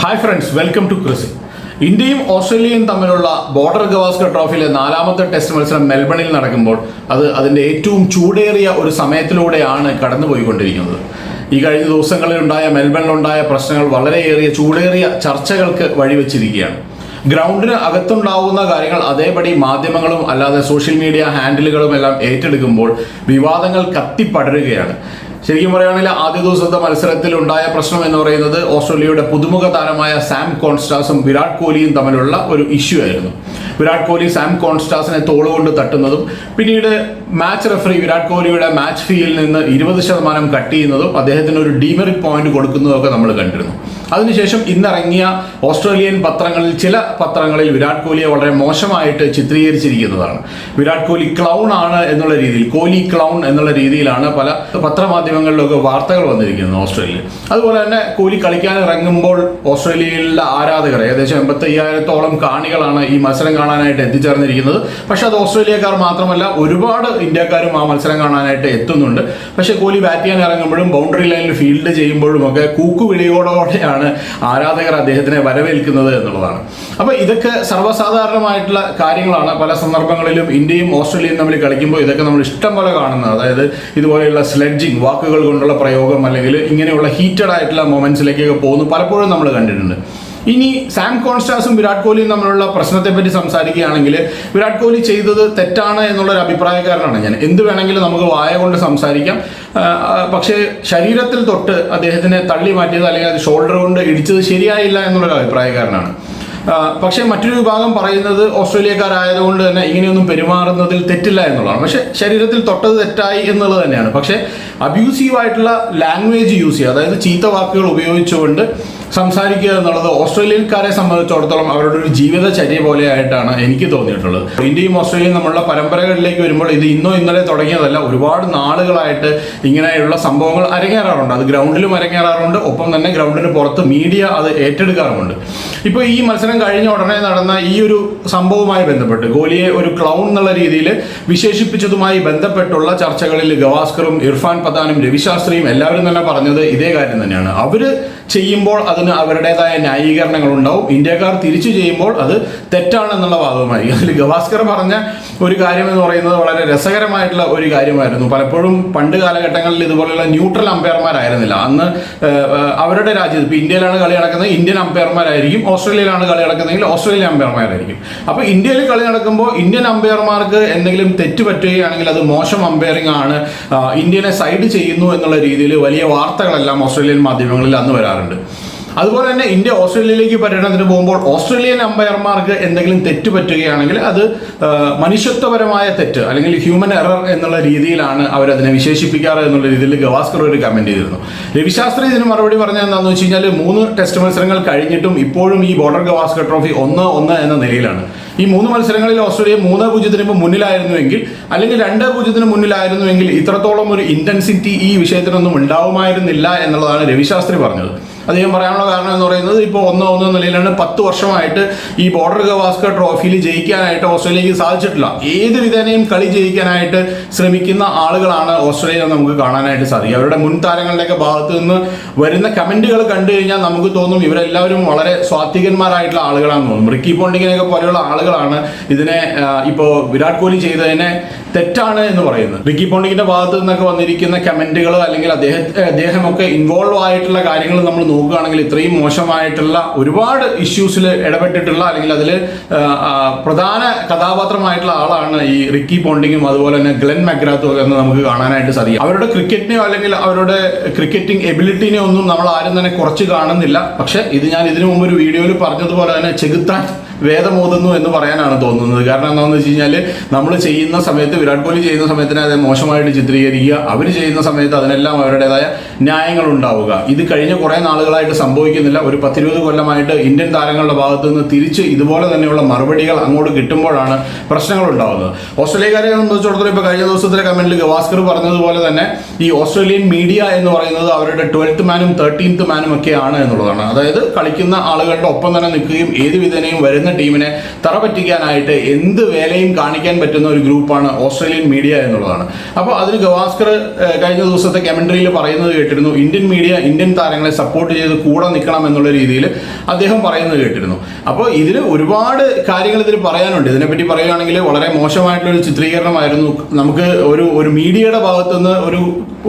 Hi friends welcome to Crissy ഇന്ത്യയും ഓസ്ട്രേലിയയും തമ്മിലുള്ള ബോർഡർ ഗവാസ്കർ ട്രോഫിയിലെ നാലാമത്തെ ടെസ്റ്റ് മത്സരം മെൽബണിൽ നടക്കുമ്പോൾ അത് അതിന്റെ ഏറ്റവും ചൂടേറിയ ഒരു സമയത്തിലൂടെയാണ് കടന്നുപോയിക്കൊണ്ടിരിക്കുന്നത്. ഈ കഴിഞ്ഞ ദിവസങ്ങളിൽ ഉണ്ടായ മെൽബണിലുണ്ടായ പ്രശ്നങ്ങൾ വളരെയേറിയ ചൂടേറിയ ചർച്ചകൾക്ക് വഴിവെച്ചിരിക്കുകയാണ്. ഗ്രൗണ്ടിന് അകത്തുണ്ടാവുന്ന കാര്യങ്ങൾ അതേപടി മാധ്യമങ്ങളും അല്ലാതെ സോഷ്യൽ മീഡിയ ഹാൻഡിലുകളും എല്ലാം ഏറ്റെടുക്കുമ്പോൾ വിവാദങ്ങൾ കത്തിപ്പടരുകയാണ്. ശരിക്കും പറയുകയാണെങ്കിൽ ആദ്യ ദിവസത്തെ മത്സരത്തിൽ ഉണ്ടായ പ്രശ്നം എന്ന് പറയുന്നത് ഓസ്ട്രേലിയയുടെ പുതുമുഖ താരമായ സാം കോൺസ്റ്റാസും വിരാട് കോഹ്ലിയും തമ്മിലുള്ള ഒരു ഇഷ്യൂ ആയിരുന്നു. വിരാട് കോഹ്ലി സാം കോൺസ്റ്റാസിനെ തോളുകൊണ്ട് തട്ടുന്നതും പിന്നീട് മാച്ച് റെഫറി വിരാട് കോഹ്ലിയുടെ മാച്ച് ഫീയിൽ നിന്ന് ഇരുപത് ശതമാനം കട്ട് ചെയ്യുന്നതും അദ്ദേഹത്തിന് ഒരു ഡീമെറിറ്റ് പോയിന്റ് കൊടുക്കുന്നതും ഒക്കെ നമ്മൾ കണ്ടിരുന്നു. അതിനുശേഷം ഇന്നിറങ്ങിയ ഓസ്ട്രേലിയൻ പത്രങ്ങളിൽ ചില പത്രങ്ങളിൽ വിരാട് കോഹ്ലിയെ വളരെ മോശമായിട്ട് ചിത്രീകരിച്ചിരിക്കുന്നതാണ്. വിരാട് കോഹ്ലി ക്ലൗൺ ആണ് എന്നുള്ള രീതിയിൽ കോഹ്ലി ക്ലൗൺ എന്നുള്ള രീതിയിലാണ് പല പത്രമാധ്യമങ്ങളിലൊക്കെ വാർത്തകൾ വന്നിരിക്കുന്നത് ഓസ്ട്രേലിയയിൽ. അതുപോലെ തന്നെ കോഹ്ലി കളിക്കാൻ ഇറങ്ങുമ്പോൾ ഓസ്ട്രേലിയയിലുള്ള ആരാധകർ ഏകദേശം എൺപത്തി അയ്യായിരത്തോളം കാണികളാണ് ഈ മത്സരം കാണാനായിട്ട് എത്തിച്ചേർന്നിരിക്കുന്നത്. പക്ഷെ അത് ഓസ്ട്രേലിയക്കാർ മാത്രമല്ല ഒരുപാട് ഇന്ത്യക്കാരും ആ മത്സരം കാണാനായിട്ട് എത്തുന്നുണ്ട്. പക്ഷെ കോഹ്ലി ബാറ്റ് ചെയ്യാൻ ഇറങ്ങുമ്പോഴും ബൗണ്ടറി ലൈനിൽ ഫീൽഡ് ചെയ്യുമ്പോഴും ഒക്കെ കൂക്കുവിളിയോടോടെയാണ് ആരാധകർ അദ്ദേഹത്തിനെ വരവേൽക്കുന്നത് എന്നുള്ളതാണ്. അപ്പൊ ഇതൊക്കെ സർവസാധാരണമായിട്ടുള്ള കാര്യങ്ങളാണ്. പല സന്ദർഭങ്ങളിലും ഇന്ത്യയും ഓസ്ട്രേലിയയും തമ്മിൽ കളിക്കുമ്പോൾ ഇതൊക്കെ നമ്മൾ ഇഷ്ടം പോലെ കാണുന്നത്. അതായത് ഇതുപോലെയുള്ള സ്ലെഡ്ജിങ് വാക്കുകൾ കൊണ്ടുള്ള പ്രയോഗം അല്ലെങ്കിൽ ഇങ്ങനെയുള്ള ഹീറ്റഡ് ആയിട്ടുള്ള മൊമെന്റ്സിലേക്കൊക്കെ പോകുന്നു. പലപ്പോഴും നമ്മൾ കണ്ടിട്ടുണ്ട്. ഇനി സാം കോൺസ്റ്റാസും വിരാട് കോഹ്ലിയും തമ്മിലുള്ള പ്രശ്നത്തെ പറ്റി സംസാരിക്കുകയാണെങ്കിൽ വിരാട് കോഹ്ലി ചെയ്തത് തെറ്റാണ് എന്നുള്ള ഒരു അഭിപ്രായക്കാരനാണ് ഞാൻ. എന്ത് വേണമെങ്കിലും നമുക്ക് വായ കൊണ്ട് സംസാരിക്കാം. പക്ഷേ ശരീരത്തിൽ തൊട്ട് അദ്ദേഹത്തിനെ തള്ളി മാറ്റിയത് അല്ലെങ്കിൽ അത് ഷോൾഡർ കൊണ്ട് ഇടിച്ചത് ശരിയായില്ല എന്നുള്ളൊരു അഭിപ്രായക്കാരനാണ്. പക്ഷേ മറ്റൊരു വിഭാഗം പറയുന്നത് ഓസ്ട്രേലിയക്കാരായതുകൊണ്ട് തന്നെ ഇങ്ങനെയൊന്നും പെരുമാറുന്നതിൽ തെറ്റില്ല എന്നുള്ളതാണ്. പക്ഷേ ശരീരത്തിൽ തൊട്ടത് തെറ്റായി എന്നുള്ളത് തന്നെയാണ്. പക്ഷേ അബ്യൂസീവായിട്ടുള്ള ലാംഗ്വേജ് യൂസ് ചെയ്യുക അതായത് ചീത്ത വാക്കുകൾ ഉപയോഗിച്ചുകൊണ്ട് സംസാരിക്കുക എന്നുള്ളത് ഓസ്ട്രേലിയക്കാരെ സംബന്ധിച്ചിടത്തോളം അവരുടെ ഒരു ജീവിതചര്യ പോലെയായിട്ടാണ് എനിക്ക് തോന്നിയിട്ടുള്ളത്. ഇന്ത്യയും ഓസ്ട്രേലിയയും നമ്മളുടെ പരമ്പരകളിലേക്ക് വരുമ്പോൾ ഇത് ഇന്നോ ഇന്നലെ തുടങ്ങിയതല്ല ഒരുപാട് നാളുകളായിട്ട് ഇങ്ങനെയുള്ള സംഭവങ്ങൾ അരങ്ങേറാറുണ്ട്. അത് ഗ്രൗണ്ടിലും അരങ്ങേറാറുണ്ട്. ഒപ്പം തന്നെ ഗ്രൗണ്ടിന് പുറത്ത് മീഡിയ അത് ഏറ്റെടുക്കാറുമുണ്ട്. ഇപ്പോൾ ഈ മത്സരം കഴിഞ്ഞ ഉടനെ നടന്ന ഈ ഒരു സംഭവവുമായി ബന്ധപ്പെട്ട് കോഹ്ലിയെ ഒരു ക്ലൗൺ എന്നുള്ള രീതിയിൽ വിശേഷിപ്പിച്ചതുമായി ബന്ധപ്പെട്ടുള്ള ചർച്ചകളിൽ ഗവാസ്കറും ഇർഫാൻ പത്താനും രവിശാസ്ത്രിയും എല്ലാവരും തന്നെ പറഞ്ഞത് ഇതേ കാര്യം തന്നെയാണ്. അവർ ചെയ്യുമ്പോൾ അതിന് അവരുടേതായ ന്യായീകരണങ്ങൾ ഉണ്ടാവും ഇന്ത്യക്കാർ തിരിച്ചു ചെയ്യുമ്പോൾ അത് തെറ്റാണെന്നുള്ള വാദവുമായി അതിൽ ഗവാസ്കർ പറഞ്ഞ ഒരു കാര്യം എന്ന് പറയുന്നത് വളരെ രസകരമായിട്ടുള്ള ഒരു കാര്യമായിരുന്നു. പലപ്പോഴും പണ്ട് കാലഘട്ടങ്ങളിൽ ഇതുപോലെയുള്ള ന്യൂട്രൽ അമ്പയർമാരായിരുന്നില്ല. അന്ന് അവരുടെ രാജ്യത്ത് ഇപ്പോൾ ഇന്ത്യയിലാണ് കളി നടക്കുന്നത്. ഇന്ത്യൻ അമ്പയർമാരായിരിക്കും. ഓസ്ട്രേലിയയിലാണ് കളി നടക്കുന്നതെങ്കിൽ ഓസ്ട്രേലിയൻ അമ്പയർമാരായിരിക്കും. അപ്പോൾ ഇന്ത്യയിൽ കളി നടക്കുമ്പോൾ ഇന്ത്യൻ അമ്പയർമാർക്ക് എന്തെങ്കിലും തെറ്റ് പറ്റുകയാണെങ്കിൽ അത് മോശം അമ്പയറിംഗ് ആണ്. ഇന്ത്യനെ സൈഡ് ചെയ്യുന്നു എന്നുള്ള രീതിയിൽ വലിയ വാർത്തകളെല്ലാം ഓസ്ട്രേലിയൻ മാധ്യമങ്ങളിൽ അന്ന് വരാറുണ്ട് അതുപോലെ തന്നെ ഇന്ത്യ ഓസ്ട്രേലിയയിലേക്ക് പര്യടനത്തിന് പോകുമ്പോൾ ഓസ്ട്രേലിയൻ അമ്പയർമാർക്ക് എന്തെങ്കിലും തെറ്റ് പറ്റുകയാണെങ്കിൽ അത് മനുഷ്യത്വപരമായ തെറ്റ് അല്ലെങ്കിൽ ഹ്യൂമൻ എറർ എന്നുള്ള രീതിയിലാണ് അവരതിനെ വിശേഷിപ്പിക്കാറ് എന്നുള്ള രീതിയിൽ ഗവാസ്കർ ഒരു കമന്റ് ചെയ്തിരുന്നു. രവിശാസ്ത്രി ഇതിന് മറുപടി പറഞ്ഞ എന്താണെന്ന് വെച്ച് കഴിഞ്ഞാൽ മൂന്ന് ടെസ്റ്റ് മത്സരങ്ങൾ കഴിഞ്ഞിട്ടും ഇപ്പോഴും ഈ ബോർഡർ ഗവാസ്കർ ട്രോഫി ഒന്ന് ഒന്ന് എന്ന നിലയിലാണ്. ഈ മൂന്ന് മത്സരങ്ങളിൽ ഓസ്ട്രേലിയ മൂന്ന് പൂജ്യത്തിന് ഇപ്പോൾ മുന്നിലായിരുന്നുവെങ്കിൽ അല്ലെങ്കിൽ രണ്ട് പൂജ്യത്തിന് മുന്നിലായിരുന്നുവെങ്കിൽ ഇത്രത്തോളം ഒരു ഇന്റൻസിറ്റി ഈ വിഷയത്തിനൊന്നും ഉണ്ടാവുമായിരുന്നില്ല എന്നുള്ളതാണ് രവിശാസ്ത്രി പറഞ്ഞത്. അദ്ദേഹം പറയാനുള്ള കാരണം എന്ന് പറയുന്നത് ഇപ്പോൾ ഒന്ന് ഒന്ന് നിലയിലാണ് പത്ത് വർഷമായിട്ട് ഈ ബോർഡർ ഗവാസ്കർ ട്രോഫിയിൽ ജയിക്കാനായിട്ട് ഓസ്ട്രേലിയക്ക് സാധിച്ചിട്ടില്ല. ഏത് വിധേനയും കളി ജയിക്കാനായിട്ട് ശ്രമിക്കുന്ന ആളുകളാണ് ഓസ്ട്രേലിയ നമുക്ക് കാണാനായിട്ട് സാധിക്കും. അവരുടെ മുൻ താരങ്ങളുടെയൊക്കെ ഭാഗത്ത് നിന്ന് വരുന്ന കമന്റുകൾ കണ്ടു കഴിഞ്ഞാൽ നമുക്ക് തോന്നും ഇവരെല്ലാവരും വളരെ സ്വാത്വികന്മാരായിട്ടുള്ള ആളുകളാണെന്ന് തോന്നും. റിക്കി പോണ്ടിങ്ങിനെയൊക്കെ പോലെയുള്ള ആളുകളാണ് ഇതിനെ ഇപ്പോൾ വിരാട് കോഹ്ലി ചെയ്തതിനെ തെറ്റാണ് എന്ന് പറയുന്നത്. റിക്കി പോണ്ടിങ്ങിന്റെ ഭാഗത്ത് നിന്നൊക്കെ വന്നിരിക്കുന്ന കമന്റുകൾ അല്ലെങ്കിൽ അദ്ദേഹം അദ്ദേഹമൊക്കെ ഇൻവോൾവ് ആയിട്ടുള്ള കാര്യങ്ങൾ നമ്മൾ നോക്കുകയാണെങ്കിൽ ഇത്രയും മോശമായിട്ടുള്ള ഒരുപാട് ഇഷ്യൂസിൽ ഇടപെട്ടിട്ടുള്ള അല്ലെങ്കിൽ അതിൽ പ്രധാന കഥാപാത്രമായിട്ടുള്ള ആളാണ് ഈ റിക്കി പോണ്ടിങ്ങും അതുപോലെ തന്നെ ഗ്ലെൻ മഗ്രാത്തും എന്ന് നമുക്ക് കാണാനായിട്ട് സാധിക്കും. അവരുടെ ക്രിക്കറ്റിനെയോ അല്ലെങ്കിൽ അവരുടെ ക്രിക്കറ്റിംഗ് എബിലിറ്റിനെ ഒന്നും നമ്മൾ ആരും തന്നെ കുറച്ച് കാണുന്നില്ല. പക്ഷേ ഇത് ഞാൻ ഇതിനു മുമ്പ് ഒരു വീഡിയോയിൽ പറഞ്ഞതുപോലെ തന്നെ ചെകുത്താൻ വേദമോതുന്നു എന്ന് പറയാനാണ് തോന്നുന്നത്. കാരണം എന്താണെന്ന് വെച്ച് കഴിഞ്ഞാൽ നമ്മൾ ചെയ്യുന്ന സമയത്ത് വിരാട് കോഹ്ലി ചെയ്യുന്ന സമയത്തിന് അത് മോശമായിട്ട് ചിത്രീകരിക്കുക. അവർ ചെയ്യുന്ന സമയത്ത് അതിനെല്ലാം അവരുടേതായ ന്യായങ്ങൾ ഉണ്ടാവുക. ഇത് കഴിഞ്ഞ കുറേ നാളുകളായിട്ട് സംഭവിക്കുന്നില്ല. ഒരു പത്തിരുപത് കൊല്ലമായിട്ട് ഇന്ത്യൻ താരങ്ങളുടെ ഭാഗത്ത് നിന്ന് തിരിച്ച് ഇതുപോലെ തന്നെയുള്ള മറുപടികൾ അങ്ങോട്ട് കിട്ടുമ്പോഴാണ് പ്രശ്നങ്ങൾ ഉണ്ടാവുന്നത് ഓസ്ട്രേലിയക്കാരെ സംബന്ധിച്ചിടത്തോളം ഇപ്പോൾ കഴിഞ്ഞ ദിവസത്തിലെ കമന്റിൽ ഗവാസ്കർ പറഞ്ഞതുപോലെ തന്നെ ഈ ഓസ്ട്രേലിയൻ മീഡിയ എന്ന് പറയുന്നത് അവരുടെ ട്വൽത്ത് മാനും തേർട്ടീൻത്ത് മാനും ഒക്കെയാണ് എന്നുള്ളതാണ്. അതായത് കളിക്കുന്ന ആളുകളുടെ ഒപ്പം തന്നെ നിൽക്കുകയും ഏത് വിധേനയും വരുന്ന ടീമിനെ തറ പറ്റിക്കാനായിട്ട് എന്ത് വേലയും കാണിക്കാൻ പറ്റുന്ന ഒരു ഗ്രൂപ്പാണ് ഓസ്ട്രേലിയൻ മീഡിയ എന്നുള്ളതാണ്. അപ്പോൾ അതിന് ഗവാസ്കർ കഴിഞ്ഞ ദിവസത്തെ കമൻട്രിയിൽ പറയുന്നത് കേട്ടിരുന്നു ഇന്ത്യൻ മീഡിയ ഇന്ത്യൻ താരങ്ങളെ സപ്പോർട്ട് ചെയ്ത് കൂടെ നിൽക്കണം എന്നുള്ള രീതിയിൽ അദ്ദേഹം പറയുന്നത് കേട്ടിരുന്നു. അപ്പോൾ ഇതിൽ ഒരുപാട് കാര്യങ്ങൾ ഇതിൽ പറയാനുണ്ട്. ഇതിനെപ്പറ്റി പറയുകയാണെങ്കിൽ വളരെ മോശമായിട്ടുള്ള ഒരു ചിത്രീകരണമായിരുന്നു. നമുക്ക് ഒരു ഒരു മീഡിയയുടെ ഭാഗത്തുനിന്ന് ഒരു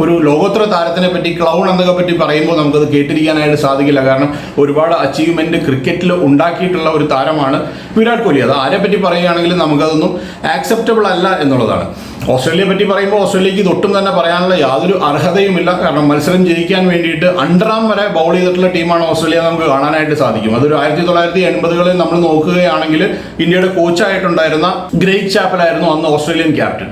ഒരു ലോകോത്തര താരത്തിനെ പറ്റി ക്ലൗൺ എന്നൊക്കെ പറ്റി പറയുമ്പോൾ നമുക്കത് കേട്ടിരിക്കാനായിട്ട് സാധിക്കില്ല. കാരണം ഒരുപാട് അച്ചീവ്മെന്റ് ക്രിക്കറ്റിൽ ഉണ്ടാക്കിയിട്ടുള്ള ഒരു താരമാണ് വിരാട് കോഹ്ലി. അത് ആരെ പറ്റി പറയുകയാണെങ്കിൽ നമുക്കതൊന്നും ആക്സെപ്റ്റബിൾ അല്ല എന്നുള്ളതാണ്. ഓസ്ട്രേലിയയെ പറ്റി പറയുമ്പോൾ ഓസ്ട്രേലിയക്ക് ഇതൊട്ടും തന്നെ പറയാനുള്ള യാതൊരു അർഹതയുമില്ല. കാരണം മത്സരം ജയിക്കാൻ വേണ്ടിയിട്ട് അണ്ടറാം വരെ ബൗൾ ചെയ്തിട്ടുള്ള ടീമാണ് ഓസ്ട്രേലിയ നമുക്ക് കാണാനായിട്ട് സാധിക്കും. അതൊരു ആയിരത്തി തൊള്ളായിരത്തി എൺപതുകളിൽ നമ്മൾ നോക്കുകയാണെങ്കിൽ ഇന്ത്യയുടെ കോച്ചായിട്ടുണ്ടായിരുന്ന ഗ്രേറ്റ് ചാപ്പലായിരുന്നു അന്ന് ഓസ്ട്രേലിയൻ ക്യാപ്റ്റൻ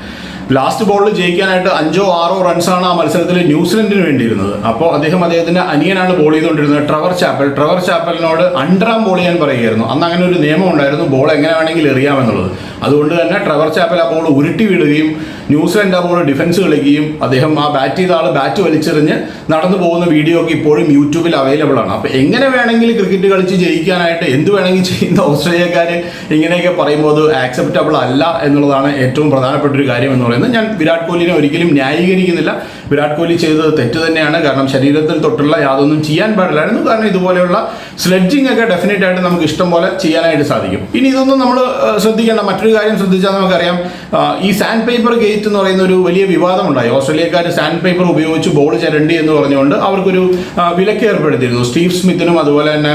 ലാസ്റ്റ് ബോളിൽ ജയിക്കാനായിട്ട് അഞ്ചോ ആറോ റൺസാണ് ആ മത്സരത്തിൽ ന്യൂസിലൻഡിന് വേണ്ടിയിരുന്നത്. അപ്പോൾ അദ്ദേഹം അദ്ദേഹത്തിന്റെ അനിയനാണ് ബോൾ ചെയ്തുകൊണ്ടിരുന്നത് ട്രവർ ചാപ്പൽ. ട്രവർ ചാപ്പലിനോട് അണ്ടറാം ബോൾ ചെയ്യാൻ പറയുകയായിരുന്നു. അന്ന് അങ്ങനെ ഒരു നിയമം ഉണ്ടായിരുന്നു ബോൾ എങ്ങനെ വേണമെങ്കിൽ എറിയാമെന്നുള്ളത്. അതുകൊണ്ട് തന്നെ ട്രവർ ചാപ്പൽ ആ ബോൾ ഉരുട്ടി വിടുകയും ന്യൂസിലൻഡ് ബോൾ ഡിഫൻസ് കളിക്കുകയും അദ്ദേഹം ആ ബാറ്റ് ചെയ്ത ആൾ ബാറ്റ് വലിച്ചെറിഞ്ഞ് നടന്നു പോകുന്ന വീഡിയോ ഒക്കെ ഇപ്പോഴും യൂട്യൂബിൽ അവൈലബിൾ ആണ്. അപ്പോൾ എങ്ങനെ വേണമെങ്കിൽ ക്രിക്കറ്റ് കളിച്ച് ജയിക്കാനായിട്ട് എന്ത് വേണമെങ്കിൽ ചെയ്യുന്ന ഓസ്ട്രേലിയക്കാർ ഇങ്ങനെയൊക്കെ പറയുമ്പോൾ അത് ആക്സെപ്റ്റബിൾ അല്ല എന്നുള്ളതാണ് ഏറ്റവും പ്രധാനപ്പെട്ട ഒരു കാര്യം എന്ന് പറയുന്നത്. ഞാൻ വിരാട് കോഹ്ലിനെ ഒരിക്കലും ന്യായീകരിക്കുന്നില്ല. വിരാട് കോഹ്ലി ചെയ്തത് തെറ്റ് തന്നെയാണ്. കാരണം ശരീരത്തിൽ തൊട്ടുള്ള യാതൊന്നും ചെയ്യാൻ പാടില്ലായിരുന്നു. കാരണം ഇതുപോലെയുള്ള സ്ലെഡ്ജിങ് ഒക്കെ ഡെഫിനറ്റ് ആയിട്ട് നമുക്ക് ഇഷ്ടം പോലെ ചെയ്യാനായിട്ട് സാധിക്കും. ഇനി ഇതൊന്നും നമ്മൾ ശ്രദ്ധിക്കേണ്ട മറ്റൊരു കാര്യം ശ്രദ്ധിച്ചാൽ നമുക്കറിയാം ഈ സാൻഡ് പേപ്പർ ഗേറ്റ് എന്ന് പറയുന്ന ഒരു വലിയ വിവാദമുണ്ടായി. ഓസ്ട്രേലിയക്കാർ സാൻഡ് പേപ്പർ ഉപയോഗിച്ച് ബോൾ ചരണ്ടി എന്ന് പറഞ്ഞുകൊണ്ട് അവർക്കൊരു വിലക്ക് ഏർപ്പെടുത്തിയിരുന്നു സ്റ്റീവ് സ്മിത്തിനും അതുപോലെ തന്നെ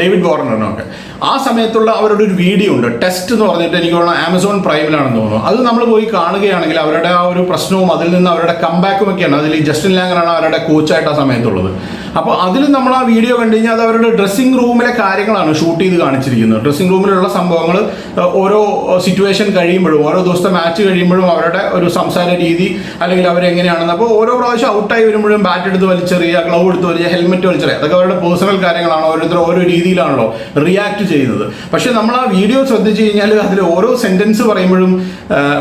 ഡേവിഡ് വാർണറിനും ഒക്കെ ആ സമയത്തുള്ള അവരുടെ ഒരു വീഡിയോ ഉണ്ട്. ടെസ്റ്റ് എന്ന് പറഞ്ഞിട്ട് എനിക്ക് തോന്നുന്നു ആമസോൺ പ്രൈമിലാണെന്ന് തോന്നുന്നു. അത് നമ്മൾ പോയി കാണുകയാണെങ്കിൽ അവരുടെ ആ ഒരു പ്രശ്നവും അതിൽ നിന്ന് അവരുടെ കംബാക്കും ഒക്കെയാണ്. അതിൽ ജസ്റ്റിൻ ലാങ്ങറാണ് അവരുടെ കോച്ചായിട്ട് ആ സമയത്തുള്ളത്. അപ്പോൾ അതിൽ നമ്മൾ ആ വീഡിയോ കണ്ടു കഴിഞ്ഞാൽ അത് അവരുടെ ഡ്രസ്സിംഗ് റൂമിലെ കാര്യങ്ങളാണ് ഷൂട്ട് ചെയ്ത് കാണിച്ചിരിക്കുന്നത്. ഡ്രസ്സിംഗ് റൂമിലുള്ള സംഭവങ്ങൾ ഓരോ സിറ്റുവേഷൻ കഴിയുമ്പോഴും ഓരോ ദിവസത്തെ മാച്ച് കഴിയുമ്പോഴും അവരുടെ ഒരു സംസാര രീതി അല്ലെങ്കിൽ അവരെങ്ങനെയാണെന്ന് അപ്പോൾ ഓരോ പ്രാവശ്യം ഔട്ടായി വരുമ്പോഴും ബാറ്റ് എടുത്ത് വലിച്ചെറിയുക ഗ്ലൗ എടുത്ത് വലിയ ഹെൽമെറ്റ് വലിച്ചെറിയുക. അതൊക്കെ അവരുടെ പേഴ്സണൽ കാര്യങ്ങളാണ്. ഓരോരുത്തർ ഓരോ രീതിയിലാണല്ലോ റിയാക്ട് ചെയ്യുന്നത്. പക്ഷെ നമ്മൾ ആ വീഡിയോ ശ്രദ്ധിച്ചു കഴിഞ്ഞാൽ അതിൽ ഓരോ സെന്റൻസ് പറയുമ്പോഴും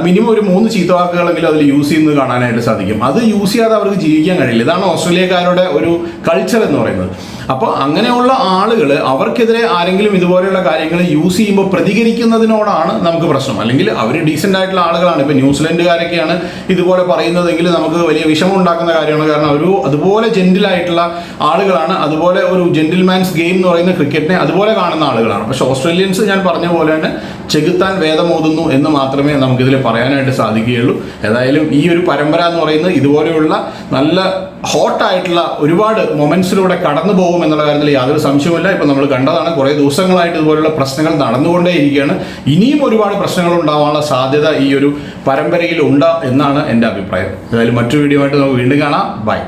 മിനിമം ഒരു മൂന്ന് ചീത്തവാക്കുകളെങ്കിലും അതിൽ യൂസ് ചെയ്യുന്നത് കാണാനായിട്ട് സാധിക്കും. അത് യൂസ് ചെയ്യാതെ അവർക്ക് ജീവിക്കാൻ കഴിയില്ല. ഇതാണ് ഓസ്ട്രേലിയക്കാരുടെ ഒരു കൾച്ചർ എന്ന് പറയുന്നത്. അപ്പോൾ അങ്ങനെയുള്ള ആളുകൾ അവർക്കെതിരെ ആരെങ്കിലും ഇതുപോലെയുള്ള കാര്യങ്ങൾ യൂസ് ചെയ്യുമ്പോൾ പ്രതികരിക്കുന്നതിനോടാണ് നമുക്ക് പ്രശ്നം. അല്ലെങ്കിൽ അവർ ഡീസെന്റ് ആയിട്ടുള്ള ആളുകളാണ്. ഇപ്പോൾ ന്യൂസിലൻഡുകാരൊക്കെയാണ് ഇതുപോലെ പറയുന്നതെങ്കിൽ നമുക്ക് വലിയ വിഷമം ഉണ്ടാക്കുന്ന കാര്യമാണ്. കാരണം ഒരു അതുപോലെ ജെന്റിലായിട്ടുള്ള ആളുകളാണ്. അതുപോലെ ഒരു ജെന്റിൽമാൻസ് ഗെയിം എന്ന് പറയുന്ന ക്രിക്കറ്റിനെ അതുപോലെ കാണുന്ന ആളുകളാണ്. പക്ഷെ ഓസ്ട്രേലിയൻസ് ഞാൻ പറഞ്ഞ പോലെ തന്നെ ചെകുത്താൻ വേദമോതുന്നു എന്ന് മാത്രമേ നമുക്കിതിൽ പറയാനായിട്ട് സാധിക്കുകയുള്ളൂ. ഏതായാലും ഈ ഒരു പരമ്പര എന്ന് പറയുന്നത് ഇതുപോലെയുള്ള നല്ല ഹോട്ടായിട്ടുള്ള ഒരുപാട് മൊമെന്റ്സിലൂടെ കടന്നു പോകും എന്നുള്ള കാര്യത്തിൽ യാതൊരു സംശയവുമില്ല. ഇപ്പം നമ്മൾ കണ്ടതാണ് കുറേ ദിവസങ്ങളായിട്ട് ഇതുപോലുള്ള പ്രശ്നങ്ങൾ നടന്നുകൊണ്ടേയിരിക്കുകയാണ്. ഇനിയും ഒരുപാട് പ്രശ്നങ്ങൾ ഉണ്ടാവാനുള്ള സാധ്യത ഈ ഒരു പരമ്പരയിൽ ഉണ്ട് എന്നാണ് എന്റെ അഭിപ്രായം. ഏതായാലും മറ്റൊരു വീഡിയോ ആയിട്ട് നമുക്ക് വീണ്ടും കാണാം. ബൈ